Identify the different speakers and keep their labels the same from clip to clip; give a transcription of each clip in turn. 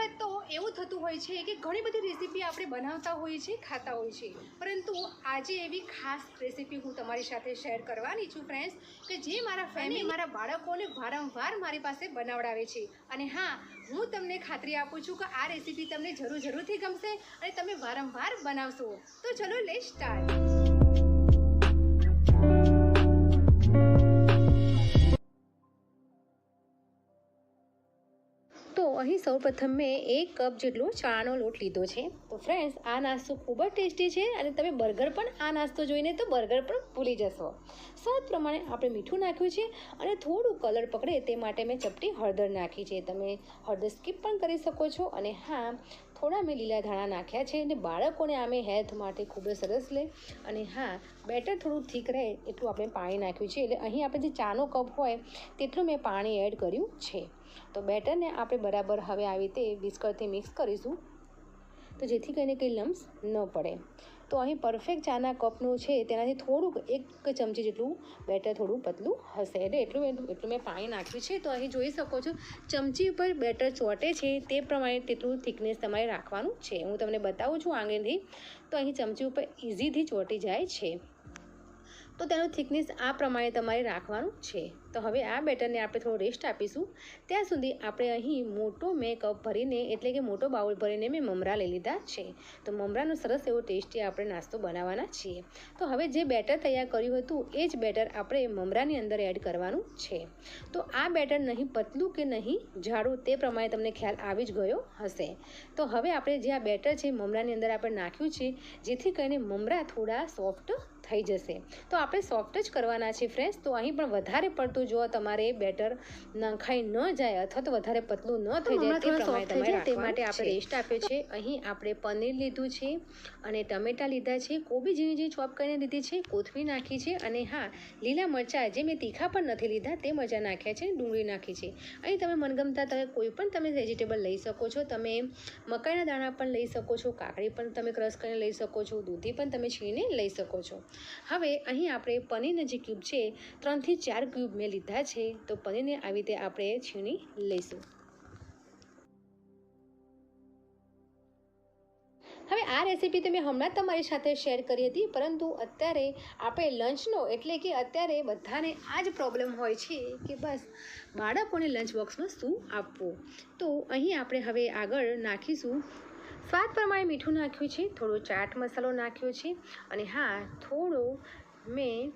Speaker 1: વખત તો એવું થતું હોય છે કે ઘણી બધી રેસીપી આપણે બનાવતા હોઈએ છીએ ખાતા હોઈએ છીએ. પરંતુ આજે એવી ખાસ રેસીપી હું તમારી સાથે શેર કરવાની છું ફ્રેન્ડ્સ કે જે મારા ફેમિલી મારા બાળકોને વારંવાર મારી પાસે બનાવડાવે છે. અને હા હું તમને ખાતરી આપું છું કે આ રેસીપી તમને જરૂર જરૂરથી ગમશે અને તમે વારંવાર બનાવશો. તો ચલો લે સ્ટાર્ટ અહીં સૌપ્રથમ મેં એક કપ જેટલો ચણાનો લોટ લીધો છે. તો ફ્રેન્ડ્સ આ નાસ્તો ખૂબ જ ટેસ્ટી છે અને તમે બર્ગર પણ આ નાસ્તો જોઈને તો બર્ગર પણ ભૂલી જશો. સ્વાદ પ્રમાણે આપણે મીઠું નાખ્યું છે અને થોડું કલર પકડે તે માટે મેં ચપટી હળદર નાખી છે. તમે હળદર સ્કીપ પણ કરી શકો છો અને હા થોડા મેં લીલા ધાણા નાખ્યા છે અને બાળકોને આમે હેલ્થ માટે ખૂબ જ સરસ લે. અને હા, બેટર થોડું થીક રહે એટલું આપણે પાણી નાખ્યું છે. એટલે અહીં આપણે જે ચાનો કપ હોય તેટલું મેં પાણી એડ કર્યું છે. તો બેટરને આપણે બરાબર હવે આવી રીતે વિસ્કરથી મિક્સ કરીશું. તો જેથી કરીને કંઈ લમ્સ ન પડે. તો અહીં પરફેક્ટ ચાના કપનું છે, તેનાથી થોડુંક એક ચમચી જેટલું બેટર થોડું પતલું હશે. એટલે એટલું એટલું મેં પાણી નાખ્યું છે. તો અહીં જોઈ શકો છો, ચમચી ઉપર બેટર ચોંટે છે, તે પ્રમાણે તેટલું થિકનેસ તમારે રાખવાનું છે. હું તમને બતાવું છું આંગળીથી, તો અહીં ચમચી ઉપર ઇઝીથી ચોંટી જાય છે. તો તેનું થિકનેસ આ પ્રમાણે તમારે રાખવાનું છે. તો હવે આ બેટરને આપણે થોડો રેસ્ટ આપીશું. ત્યાં સુધી આપણે અહીં મોટો મેં કપ ભરીને એટલે કે મોટો બાઉલ ભરીને મેં મમરા લઈ લીધા છે. તો મમરાનો સરસ એવો ટેસ્ટી આપણે નાસ્તો બનાવવાના છીએ. તો હવે જે બેટર તૈયાર કર્યું હતું, એ જ બેટર આપણે મમરાની અંદર એડ કરવાનું છે. તો આ બેટર નહીં પતલું કે નહીં જાડું, તે પ્રમાણે તમને ખ્યાલ આવી જ ગયો હશે. તો હવે આપણે જે આ બેટર છે, મમરાની અંદર આપણે નાખ્યું છે, જેથી કરીને મમરા થોડા સોફ્ટ થઈ જશે. તો આપણે સોફ્ટ જ કરવાના છે ફ્રેન્ડ્સ તો અહીં પણ વધારે પડતું જો તમારે બેટર નખાઈ ન જાય અથવા તો વધારે પતલું ન થઈ જાય તે પ્રમાણે તમારે તે માટે આપણે રેસ્ટ આપ્યો છે અહીં આપણે પનીર લીધું છે અને ટમેટાં લીધા છે. કોબી ઝીણી ઝીણી ચોપ કરીને લીધી છે કોથમીર નાખી છે અને હા લીલા મરચાં જે મેં તીખા પણ નથી લીધા તે મરચાં નાખ્યા છે ડુંગળી નાખી છે. અહીં તમે મનગમતા તમે કોઈ પણ તમે વેજીટેબલ લઈ શકો છો તમે મકાઈના દાણા પણ લઈ શકો છો કાકડી પણ તમે ક્રશ કરીને લઈ શકો છો દૂધી પણ તમે છીણીને લઈ શકો છો. હવે અહીં આપણે પનીરના જે ક્યુબ છે ત્રણથી ચાર ક્યુબ મેં લીધા છે, તો પનીરને આવી રીતે આપણે છીણી લઈશું. હવે આ રેસીપી તો મેં હમણાં તમારી સાથે શેર કરી હતી, પરંતુ અત્યારે આપણે લંચનો એટલે કે અત્યારે બધાને આ જ પ્રોબ્લેમ હોય છે કે બસ બાળકોને લંચ બોક્સમાં શું આપવું. તો અહીં આપણે હવે આગળ નાખીશું. સ્વાદ પ્રમાણે મીઠું નાખ્યું છે, થોડો ચાટ મસાલો નાખ્યો છે, અને હા, થોડો મેં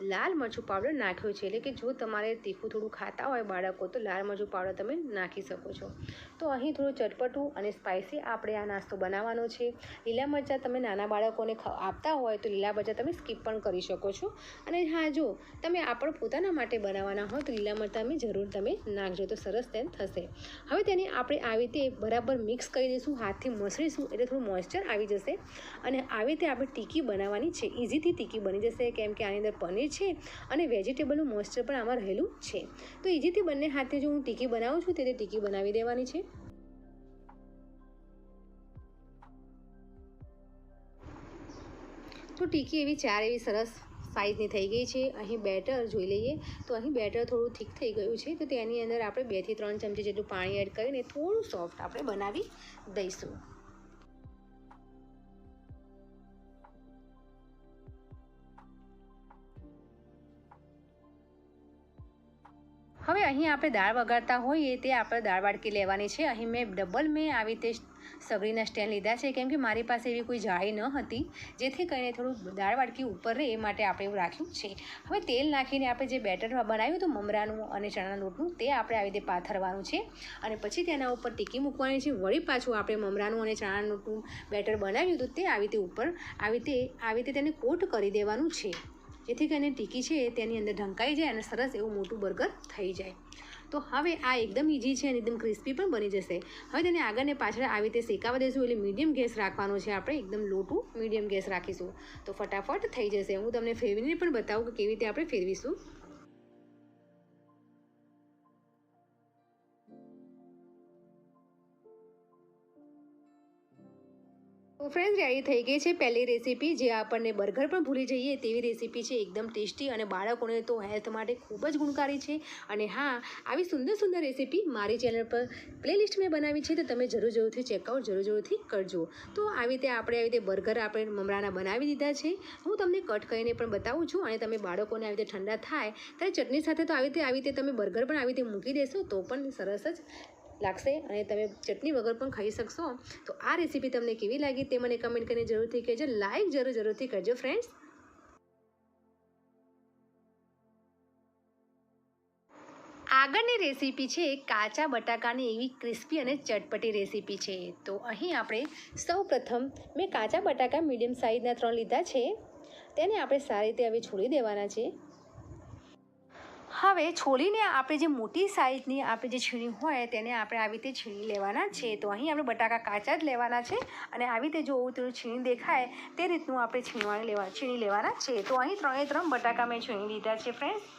Speaker 1: લાલ મરચું પાવડર નાખ્યો છે. એટલે કે જો તમારે તીખું થોડું ખાતા હોય બાળકો, તો લાલ મરચું પાવડર તમે નાખી શકો છો. તો અહીં થોડું ચટપટું અને સ્પાઇસી આપણે આ નાસ્તો બનાવવાનો છે. લીલા મરચાં તમે નાના બાળકોને આપતા હોય તો લીલા મરચાં તમે સ્કીપ પણ કરી શકો છો. અને હા, જો તમે આપણ પોતાના માટે બનાવવાના હોય તો લીલા મરચાં અમે જરૂર તમે નાખજો, તો સરસ તેમ થશે. હવે તેને આપણે આવી રીતે બરાબર મિક્સ કરી દઈશું, હાથથી મસળીશું, એટલે થોડું મોઇસ્ચર આવી જશે. અને આવી રીતે આપણે ટીકી બનાવવાની છે. ઇઝીથી ટીકી બની જશે, કેમ કે આની અંદર પનીર છે અને વેજીટેબલનું મોઇસ્ચર પણ આમાં રહેલું છે. તો ઇઝીથી બંને હાથે જો હું ટીકી બનાવું છું તે ટીકી બનાવી દેવાની છે. તો ટીકી એવી ચાર એવી સરસ સાઇઝની થઈ ગઈ છે. અહીં બેટર જોઈ લઈએ. તો અહીં બેટર થોડું થીક થઈ ગયું છે. તો તેની અંદર આપણે બેથી ત્રણ ચમચી જેટલું પાણી એડ કરીને થોડું સોફ્ટ આપણે બનાવી દઈશું. હવે અહીં આપણે દાળ વગાડતા હોઈએ તે આપણે દાળ વાડકી લેવાની છે. અહીં મેં ડબલ મેં આવી રીતે સગડીના સ્ટેન્ડ લીધા છે. કેમ કે મારી પાસે એવી કોઈ જાળી ન હતી, જેથી કરીને થોડું દાળ વાડકી ઉપર રહે એ માટે આપણે એવું રાખ્યું છે. હવે તેલ નાખીને આપણે જે બેટર બનાવ્યું હતું, મમરાનું અને ચણાના લોટનું, તે આપણે આવી રીતે પાથરવાનું છે. અને પછી તેના ઉપર ટીકી મૂકવાની છે. વળી પાછું આપણે મમરાનું અને ચણાના લોટનું બેટર બનાવ્યું હતું, તે આવી રીતે ઉપર, આવી રીતે આવી રીતે તેને કોટ કરી દેવાનું છે. જેથી કરીને ટીકી છે તેની અંદર ઢંકાઈ જાય અને સરસ એવું મોટું બર્ગર થઈ જાય. તો હવે આ એકદમ ઇઝી છે અને એકદમ ક્રિસ્પી પણ બની જશે. હવે તેને આગળ ને પાછળ આવી રીતે શેકાવા દઈશું એટલે મીડિયમ ગેસ રાખવાનો છે આપણે, એકદમ લોટું મીડિયમ ગેસ રાખીશું. તો ફટાફટ થઈ જશે. હું તમને ફેરવીને પણ બતાવું કે કેવી રીતે આપણે ફેરવીશું. તો ફ્રેન્ડ્સ રેડી થઈ ગઈ છે પહેલી રેસીપી જે આપણને બર્ગર પણ ભૂલી જઈએ, તેવી રેસીપી છે એકદમ ટેસ્ટી અને બાળકોને તો હેલ્થ માટે ખૂબ જ ગુણકારી છે. અને હા, આવી સુંદર સુંદર રેસીપી મારી ચેનલ પર પ્લેલિસ્ટ મેં બનાવી છે, તો તમે જરૂર જરૂરથી ચેકઆઉટ જરૂર જરૂરથી કરજો. તો આવી રીતે આપણે આવી રીતે બર્ગર આપણે મમરાના બનાવી દીધા છે. હું તમને કટ કરીને પણ બતાવું છું અને તમે બાળકોને આવી રીતે ઠંડા થાય, ત્યારે ચટણી સાથે તો આવી રીતે આવી રીતે તમે બર્ગર પણ આવી રીતે મૂકી દેશો, તો પણ સરસ જ લાગશે અને તમે ચટણી વગર પણ ખાઈ શકશો. તો આ રેસીપી તમને કેવી લાગી તે મને કમેન્ટ કરીને જરૂરથી કહેજો. લાઇક જરૂર, જરૂરથી કરજો ફ્રેન્ડ્સ આગળની રેસીપી છે કાચા બટાકાની એવી ક્રિસ્પી અને ચટપટી રેસીપી છે. તો અહીં આપણે સૌ પ્રથમ મેં કાચા બટાકા મીડિયમ સાઇઝના ત્રણ લીધા છે. તેને આપણે સારી રીતે હવે છોડી દેવાના છે. હવે છોલીને આપણે જે મોટી સાઇઝની આપણે જે છીણી હોય તેને આપણે આવી રીતે છીણી લેવાના છે. તો અહીં આપણે બટાકા કાચા જ લેવાના છે અને આવી રીતે જો થોડું છીણી દેખાય તે રીતનું આપણે છીણવાની લેવા છીણી લેવાના છે. તો અહીં ત્રણે ત્રણ બટાકા મેં છીણી લીધા છે ફ્રેન્ડ્સ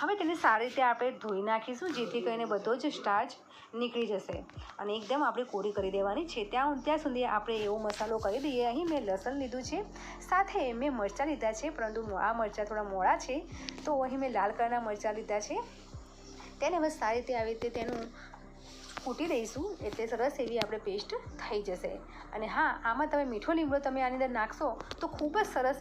Speaker 1: હવે તેને સારી રીતે આપણે ધોઈ નાખીશું, જેથી કરીને બધો જ સ્ટાર્ચ નીકળી જશે. અને એકદમ આપણે કોરી કરી દેવાની છે. ત્યાં ત્યાં સુધી આપણે એવો મસાલો કરી દઈએ. અહીં મેં લસણ લીધું છે. સાથે મેં મરચાં લીધા છે, પરંતુ આ મરચાં થોડા મોડા છે. તો અહીં મેં લાલ કલરના મરચાં લીધા છે. તેને હવે સારી રીતે આવી રીતે તેનું કૂટી દઈશું, એટલે સરસ એવી આપણે પેસ્ટ થઈ જશે. અને હા, આમાં તમે મીઠો લીમડો તમે આની અંદર નાખશો, તો ખૂબ જ સરસ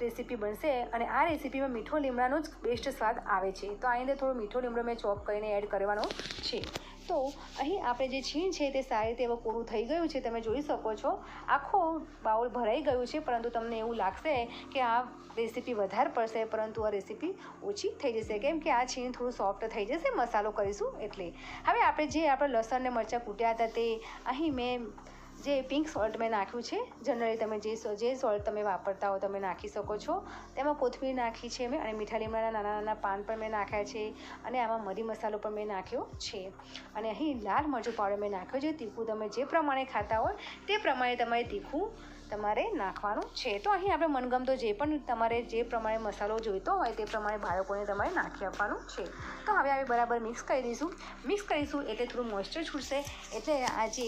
Speaker 1: રેસીપી બનશે અને આ રેસીપીમાં મીઠો લીમડાનો જ બેસ્ટ સ્વાદ આવે છે. તો આની અંદર થોડો મીઠો લીમડો મેં ચોપ કરીને એડ કરવાનો છે. તો અહીં આપણે જે છીણ છે તે સારી રીતે એવું કોરું થઈ ગયું છે. તમે જોઈ શકો છો. આખો બાઉલ ભરાઈ ગયું છે, પરંતુ તમને એવું લાગશે કે આ રેસીપી વધારે પડશે, પરંતુ આ રેસીપી ઓછી થઈ જશે. કેમ કે આ છીણ થોડું સોફ્ટ થઈ જશે, મસાલો કરીશું એટલે. હવે આપણે જે આપણે લસણ ને મરચાં કૂટ્યા હતા તે અહીં મેં જે પિંક સોલ્ટ મેં નાખ્યું છે જનરલી તમે જે જે સોલ્ટ તમે વાપરતા હો તમે નાખી શકો છો. તેમાં કોથમીર નાખી છે મેં અને મીઠા લીમડાના નાના નાના પાન પણ મેં નાખ્યા છે અને આમાં મરી મસાલો પણ મેં નાખ્યો છે. અને અહીં લાલ મરચું પાવડર મેં નાખ્યો છે, તીખું તમે જે પ્રમાણે ખાતા હોય તે પ્રમાણે તમારે તીખું તમારે નાખવાનું છે. તો અહીં આપણે મનગમતો જે પણ તમારે જે પ્રમાણે મસાલો જોઈતો હોય તે પ્રમાણે બાળકોને તમારે નાખી આપવાનું છે. તો હવે આપણે બરાબર મિક્સ કરી દઈશું. મિક્સ કરીશું એટલે થોડું મોઇસ્ચર છૂટશે. એટલે આ જે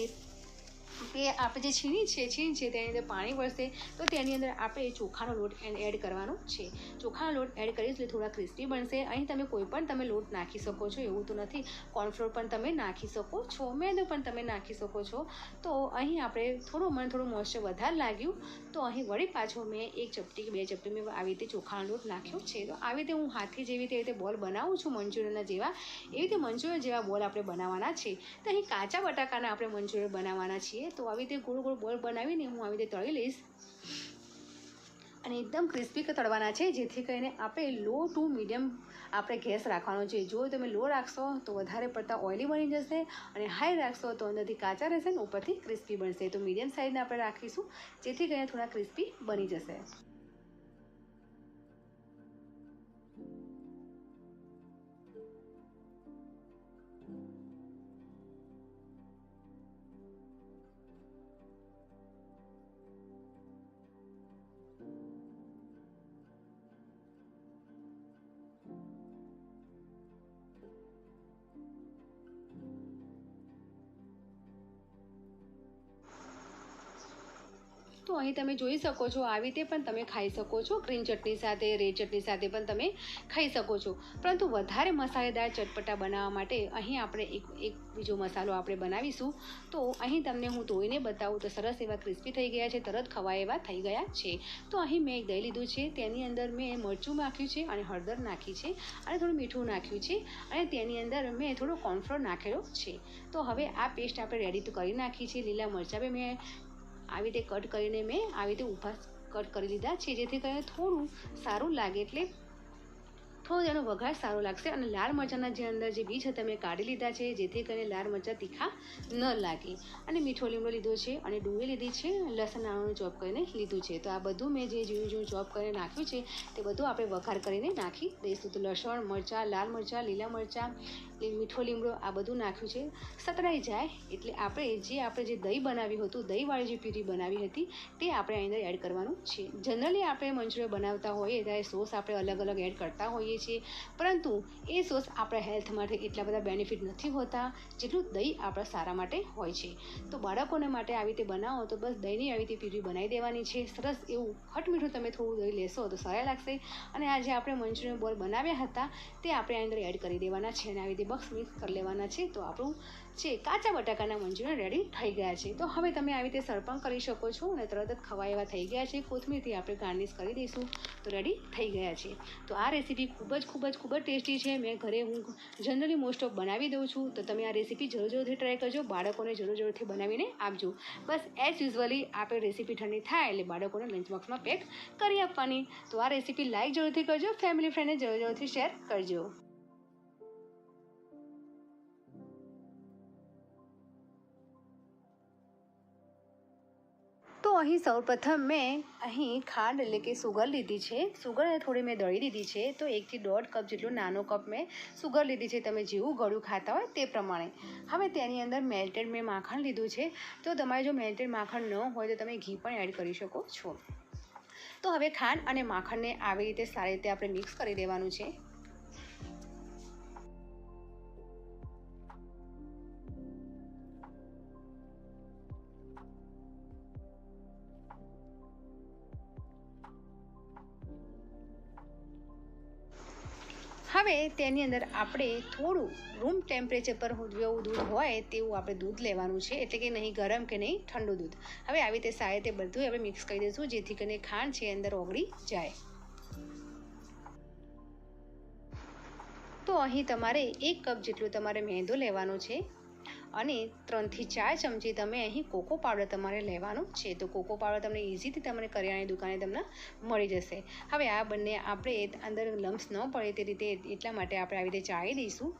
Speaker 1: તે આપણે જે છીણી છે, છીણ છે, તેની અંદર પાણી વળશે, તો તેની અંદર આપણે ચોખાનો લોટ એડ કરવાનો છે. ચોખાનો લોટ એડ કરીશ એટલે થોડા ક્રિસ્પી બનશે. અહીં તમે કોઈ પણ તમે લોટ નાખી શકો છો, એવું તો નથી. કોર્નફ્લોર પણ તમે નાખી શકો છો, મેંદો પણ તમે નાખી શકો છો. તો અહીં આપણે થોડું મને થોડું મોઇસ્ચર વધારે લાગ્યું, તો અહીં વળી પાછો મેં એક ચપટી કે બે ચપટી મેં આવી રીતે ચોખાનો લોટ નાખ્યો છે. તો આવી રીતે હું હાથથી જેવી રીતે બોલ બનાવું છું મંચુરિયનના જેવા, એવી રીતે મંચુરિયન જેવા બોલ આપણે બનાવવાના છે. તો અહીં કાચા બટાકાના આપણે મંચુરિયન બનાવવાના છીએ. તો આવી રીતે ગોળ ગોળ બોલ બનાવીને હું આવી રીતે તળી લઈશ. અને એકદમ ક્રિસ્પી તળવાના છે, જેથી કરીને આપણે લો ટુ મીડિયમ આપણે ગેસ રાખવાનો છે. જો તમે લો રાખશો, તો વધારે પડતા ઓઇલી બની જશે અને હાઈ રાખશો, તો અંદરથી કાચા રહેશે ને ઉપરથી ક્રિસ્પી બનશે. તો મીડિયમ સાઇઝના આપણે રાખીશું, જેથી કરીને થોડા ક્રિસ્પી બની જશે. અહીં તમે જોઈ શકો છો આવી રીતે પણ તમે ખાઈ શકો છો. ગ્રીન ચટણી સાથે, રેડ ચટણી સાથે પણ તમે ખાઈ શકો છો. પરંતુ વધારે મસાલેદાર ચટપટા બનાવવા માટે અહીં આપણે એક એક બીજો મસાલો આપણે બનાવીશું. તો અહીં તમને હું ધોઈને બતાવું તો સરસ એવા ક્રિસ્પી થઈ ગયા છે, તરત ખવાય એવા થઈ ગયા છે. તો અહીં મેં દહીં લીધું છે, તેની અંદર મેં મરચું નાખ્યું છે અને હળદર નાખી છે અને થોડું મીઠું નાખ્યું છે અને તેની અંદર મેં થોડો કોર્નફ્લોર નાખેલો છે. તો હવે આ પેસ્ટ આપણે રેડી તો કરી નાખી છે, લીલા મરચાં મેં આવી રીતે કટ કરીને મેં આવી રીતે ઊભા કટ કરી લીધા છે, જેથી કરીને થોડું સારું લાગે એટલે થોડું એનો વઘાર સારો લાગશે અને લાલ મરચાંના જે અંદર જે બીજ હતા મેં કાઢી લીધા છે, જેથી કરીને લાલ મરચાં તીખા ન લાગે. અને મીઠો લીમડો લીધો છે અને ડુંગળી લીધી છે, લસણ આણું ચોપ કરીને લીધું છે. તો આ બધું મેં જે જુદું જુદું ચોપ કરીને નાખ્યું છે, તે બધું આપણે વઘાર કરીને નાખી દઈશું. તો લસણ મરચાં, લાલ મરચાં, લીલા મરચાં મીઠો લીમડો, આ બધું નાખ્યું છે. સતરાઈ જાય એટલે આપણે જે આપણે જે દહીં બનાવ્યું હતું, દહીંવાળી જે પ્યુરી બનાવી હતી, તે આપણે અંદર એડ કરવાનું છે. જનરલી આપણે મંચુરિયન બનાવતા હોઈએ ત્યારે સોસ આપણે અલગ અલગ એડ કરતા હોઈએ છીએ પરંતુ એ સોસ આપણા હેલ્થ માટે એટલા બધા બેનિફિટ નથી હોતા જેટલું દહીં આપણા સારા માટે હોય છે. તો બાળકોને માટે આવી રીતે બનાવો તો બસ દહીંની આવી રીતે પ્યુરી બનાવી દેવાની છે. સરસ એવું ખટ મીઠું તમે થોડું દહીં લેશો તો સારા લાગશે. અને આ જે આપણે મંચુરિયન બોલ બનાવ્યા હતા તે આપણે અંદર એડ કરી દેવાના છે અને આવી રીતે બક્સ મિક્સ કરી લેવાના છે. તો આપણું છે કાચા બટાકાના મંચુરિયન રેડી થઈ ગયા છે. તો હવે તમે આવી રીતે સર્પણ કરી શકો છો અને તરત જ ખવાય એવા થઈ ગયા છે. કોથમીરથી આપણે ગાર્નિશ કરી દઈશું. તો રેડી થઈ ગયા છે. તો આ રેસીપી ખૂબ જ ખૂબ જ ખૂબ જ ટેસ્ટી છે. મેં ઘરે હું જનરલી મોસ્ટ ઓફ બનાવી દઉં છું. તો તમે આ રેસીપી જરૂર જરૂરથી ટ્રાય કરજો. બાળકોને જરૂર જરૂરથી બનાવીને આપજો. બસ એઝ યુઝવલી આપણે રેસીપી ઠંડી થાય એટલે બાળકોને લંચ બોક્સમાં પેક કરી આપવાની. તો આ રેસીપી લાઈક જરૂરથી કરજો. ફેમિલી ફ્રેન્ડને જરૂર જરૂરથી શેર કરજો. તો અહીં સૌપ્રથમ મેં અહીં ખાંડ એટલે કે સુગર લીધી છે. સુગરને થોડી મેં દળી દીધી છે. તો એકથી દોઢ કપ જેટલો નાનો કપ મેં સુગર લીધી છે. તમે જેવું ગળું ખાતા હોય તે પ્રમાણે. હવે તેની અંદર મેલ્ટેડ મેં માખણ લીધું છે. તો તમારે જો મેલ્ટેડ માખણ ન હોય તો તમે ઘી પણ એડ કરી શકો છો. તો હવે ખાંડ અને માખણને આવી રીતે સારી રીતે આપણે મિક્સ કરી દેવાનું છે. હવે તેની અંદર આપણે થોડું રૂમ ટેમ્પરેચર પર જેવું દૂધ હોય તેવું આપણે દૂધ લેવાનું છે. એટલે કે નહીં ગરમ કે નહીં ઠંડુ દૂધ. હવે આવી રીતે સારી બધું આપણે મિક્સ કરી દઈશું, જેથી કરીને ખાંડ છે અંદર ઓગળી જાય. તો અહીં તમારે એક કપ જેટલું તમારે મેંદો લેવાનો છે. અને ત્રણથી ચાર ચમચી તમે અહીં કોકો પાવડર તમારે લેવાનો છે. તો કોકો પાવડર તમને ઇઝીથી તમને કરિયાણાની દુકાને તમને મળી જશે. હવે આ બંને આપણે અંદર લમ્સ ન પડે તે રીતે એટલા માટે આપણે આવી રીતે ચાળી દઈશું,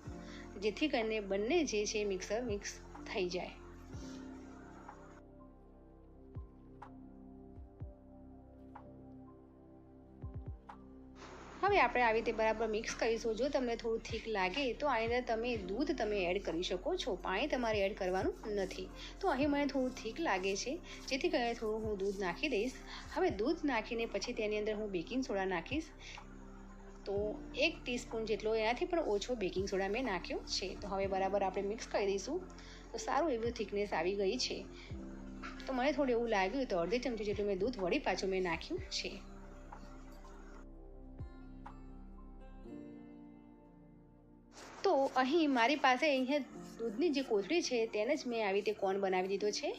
Speaker 1: જેથી કરીને બંને જે છે મિક્સર મિક્સ થઈ જાય. હવે આપણે આવી રીતે બરાબર મિક્સ કરીશું. જો તમને થોડું થીક લાગે, તો આની અંદર તમે દૂધ તમે એડ કરી શકો છો. પાણી તમારે એડ કરવાનું નથી. તો અહીં મને થોડું થીક લાગે છે. જેથી કરીને થોડું હું દૂધ નાખી દઈશ. હવે દૂધ નાખીને પછી તેની અંદર હું બેકિંગ સોડા નાખીશ. તો એક ટીસ્પૂન જેટલો એનાથી પણ ઓછો બેકિંગ સોડા મેં નાખ્યો છે. તો હવે બરાબર આપણે મિક્સ કરી દઈશું. તો સારું એવું થિકનેસ આવી ગઈ છે. તો મને થોડું એવું લાગ્યું તો અડધી ચમચી જેટલું મેં દૂધ વળી પાછું મેં નાખ્યું છે. અહીં મારી પાસે અહીંયા દૂધની જે કોથળી છે તેને જ મેં આવી રીતે કોન બનાવી દીધો છે.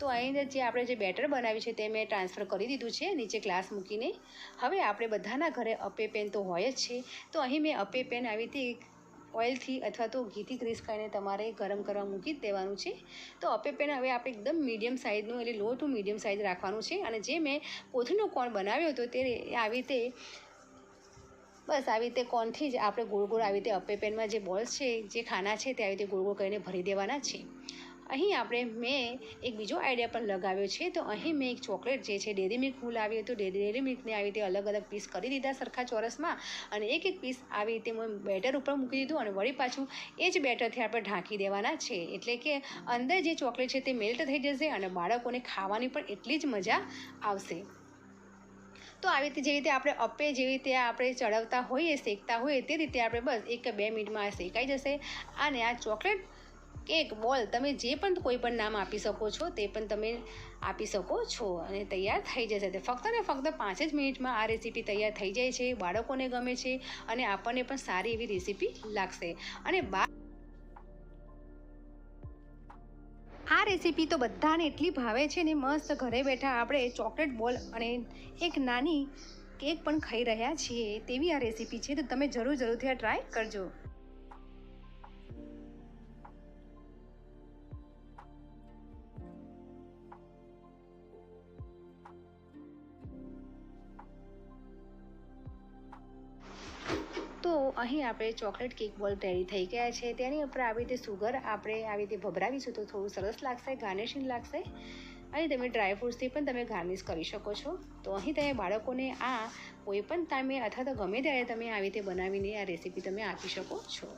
Speaker 1: તો અહીં જે આપણે જે બેટર બનાવ્યું છે તે મેં ટ્રાન્સફર કરી દીધું છે, નીચે ગ્લાસ મૂકીને. હવે આપણે બધાના ઘરે અપે પેન તો હોય જ છે. તો અહીં મેં અપે પેન આવી રીતે ઓઇલથી અથવા તો ઘીથી ગ્રીસ કરીને તમારે ગરમ કરવા મૂકી દેવાનું છે. તો અપે પેન હવે આપણે એકદમ મીડિયમ સાઇઝનું એટલે લો ટુ મીડિયમ સાઇઝ રાખવાનું છે. અને જે મેં કોથળીનો કોણ બનાવ્યો હતો તે આવી રીતે બસ આવી રીતે કોનથી જ આપણે ગોળ ગોળ આવી રીતે અપે પેનમાં જે બોલ્સ છે, જે ખાના છે, તે આવી રીતે ગોળ ગોળ કરીને ભરી દેવાના છે. અહીં આપણે મેં એક બીજો આઈડિયા પણ લગાવ્યો છે, તો અહીં મેં એક ચોકલેટ જે છે, ડેરી મિલ્ક હું લાવી હતું ડેરી મિલ્કને આવી રીતે અલગ અલગ પીસ કરી દીધા સરખા ચોરસમાં અને એક એક પીસ આવી રીતે મેં બેટર ઉપર મૂકી દીધું અને વળી પાછું એ જ બેટરથી આપણે ઢાંકી દેવાના છે. એટલે કે અંદર જે ચોકલેટ છે, તે મેલ્ટ થઈ જશે અને બાળકોને ખાવાની પણ એટલી જ મજા આવશે. તો આવી રીતે જે રીતે આપણે અપે જેવી રીતે આપણે ચડાવતા હોઈએ, શેકતા હોઈએ તે રીતે આપણે બસ એક કે બે મિનિટમાં શેકાઈ જશે. અને આ ચોકલેટ કેક, બોલ, તમે જે પણ કોઈ પણ નામ આપી શકો છો, તે પણ તમે આપી શકો છો અને તૈયાર થઈ જશે. તે ફક્ત ને ફક્ત પાંચ જ મિનિટમાં આ રેસીપી તૈયાર થઈ જાય છે, બાળકોને ગમે છે અને આપણને પણ સારી એવી રેસીપી લાગશે. અને બા રેસીપી તો બધાને એટલી ભાવે છે ને મસ્ત ઘરે બેઠા આપણે ચોકલેટ બોલ અને એક નાની કેક પણ ખાઈ રહ્યા છીએ, તેવી આ રેસીપી છે, તો તમે જરૂર, જરૂરથી આ ટ્રાય કરજો. અહીં આપણે ચોકલેટ કેક બોલ રેડી થઈ ગયા છે. તેની ઉપર આવી રીતે સુગર આપણે આવી રીતે ભભરાવીશું તો થોડું સરસ લાગશે, ગાર્નિશિંગ લાગશે અને તમે ડ્રાયફ્રૂટ્સથી પણ તમે ગાર્નિશ કરી શકો છો. તો અહીં તમે બાળકોને આ કોઈપણ ટાઈમે અથવા તો ગમે ત્યારે તમે આવી રીતે બનાવીને આ રેસીપી તમે આપી શકો છો.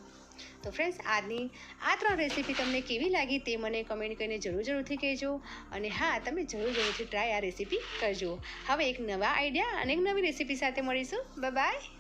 Speaker 1: તો ફ્રેન્ડ્સ, આજની આ ત્રણ રેસીપી તમને કેવી લાગી તે મને કમેન્ટ કરીને જરૂર જરૂરથી કહેજો અને હા, તમે જરૂર જરૂરથી ટ્રાય આ રેસીપી કરજો. હવે એક નવા આઈડિયા અને એક નવી રેસીપી સાથે મળીશું. બાય.